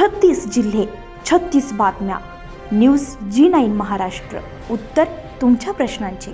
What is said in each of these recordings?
छत्तीस जिल्हे छत्तीस बातम्या. News G nine Maharashtra. उत्तर तुमच्या प्रश्नांची.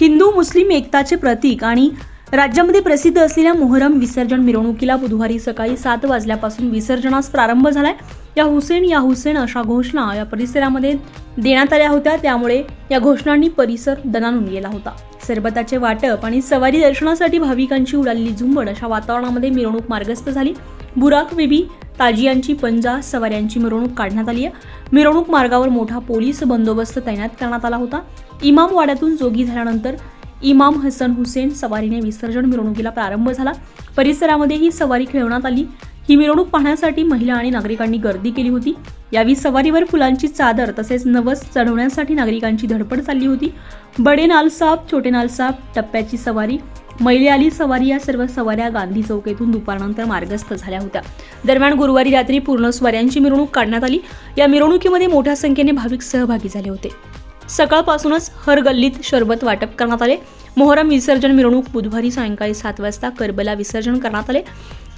हिंदू मुस्लिम एकताचे प्रतीक आणि राज्यामध्ये प्रसिद्ध असलेल्या मोहरम विसर्जन मिरवणुकीला बुधवारी सकाळी सात वाजल्यापासून विसर्जनास प्रारंभ झालाय. या हुसेन या हुसेन अशा घोषणा या परिसरामध्ये देण्यात आल्या होत्या. त्यामुळे या घोषणांनी परिसर दणानून गेला होता. सरबताचे वाटप आणि सवारी दर्शनासाठी भाविकांची उडालेली झुंबड अशा वातावरणामध्ये मिरवणूक मार्गस्थ झाली. बुराक बेबी ताजियांची पंजा सवाऱ्यांची मिरवणूक काढण्यात आली आहे. मिरवणूक मार्गावर मोठा पोलीस बंदोबस्त तैनात करण्यात आला होता. इमाम वाड्यातून जोगी झाल्यानंतर इमाम हसन हुसेन सवारीने विसर्जन मिरवणुकीला प्रारंभ झाला. परिसरामध्ये ही सवारी खेळवण्यात आली. ही मिरवणूक पाहण्यासाठी महिला आणि नागरिकांनी गर्दी केली होती. यावेळी सवारीवर फुलांची चादर तसेच नवस चढवण्यासाठी नागरिकांची धडपड चालली होती. बडे नालसाब छोटे नालसाब टप्प्याची सवारी मैले आली सवारी या सर्व सवाऱ्या गांधी चौक येथून दुपारनंतर मार्गस्थ झाल्या होत्या. दरम्यान गुरुवारी रात्री पूर्ण स्वाऱ्यांची मिरवणूक काढण्यात आली. या मिरवणुकीमध्ये मोठ्या संख्येने भाविक सहभागी झाले होते. सकाळपासूनच हर गल्लीत शरबत वाटप करण्यात आले. मोहरम विसर्जन मिरवणूक बुधवारी सायंकाळी सात वाजता करबला विसर्जन करण्यात आले.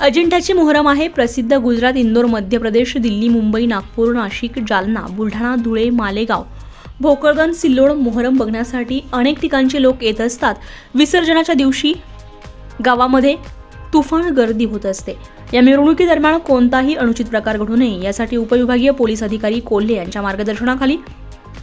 अजिंठ्याची मोहरम आहे प्रसिद्ध गुजरात इंदोर मध्य प्रदेश दिल्ली मुंबई नागपूर नाशिक जालना बुलढाणा धुळे मालेगाव भोकरदन सिल्लोड मोहरम बघण्यासाठी अनेक ठिकाणचे लोक येत असतात. विसर्जनाच्या दिवशी गावामध्ये तुफान गर्दी होत असते. या मिरवणुकीदरम्यान कोणताही अनुचित प्रकार घडू नये यासाठी उपविभागीय पोलीस अधिकारी कोल्हे यांच्या मार्गदर्शनाखाली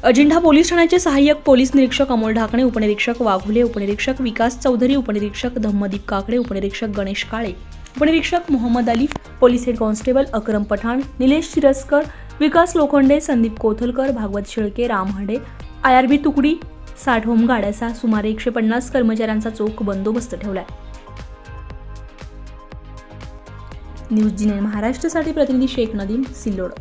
अजिंठा पोलीस ठाण्याचे सहाय्यक पोलीस निरीक्षक अमोल ढाकणे उपनिरीक्षक वाघुले उपनिरीक्षक विकास चौधरी उपनिरीक्षक धम्मदीप काकडे उपनिरीक्षक गणेश काळे उपनिरीक्षक Mohammed Ali police head constable Akram Pathan Nilesh Shiraskar Vikas Lokhande Sandeep Kothalkar Bhagwat Shelke Ram Hade I R बी तुकडी साठ होमगार्ड असा सुमारे एकशे पन्नास कर्मचाऱ्यांचा चोख बंदोबस्त ठेवलाय. न्यूज जिने महाराष्ट्रासाठी प्रतिनिधी शेख नदीम सिल्लोड.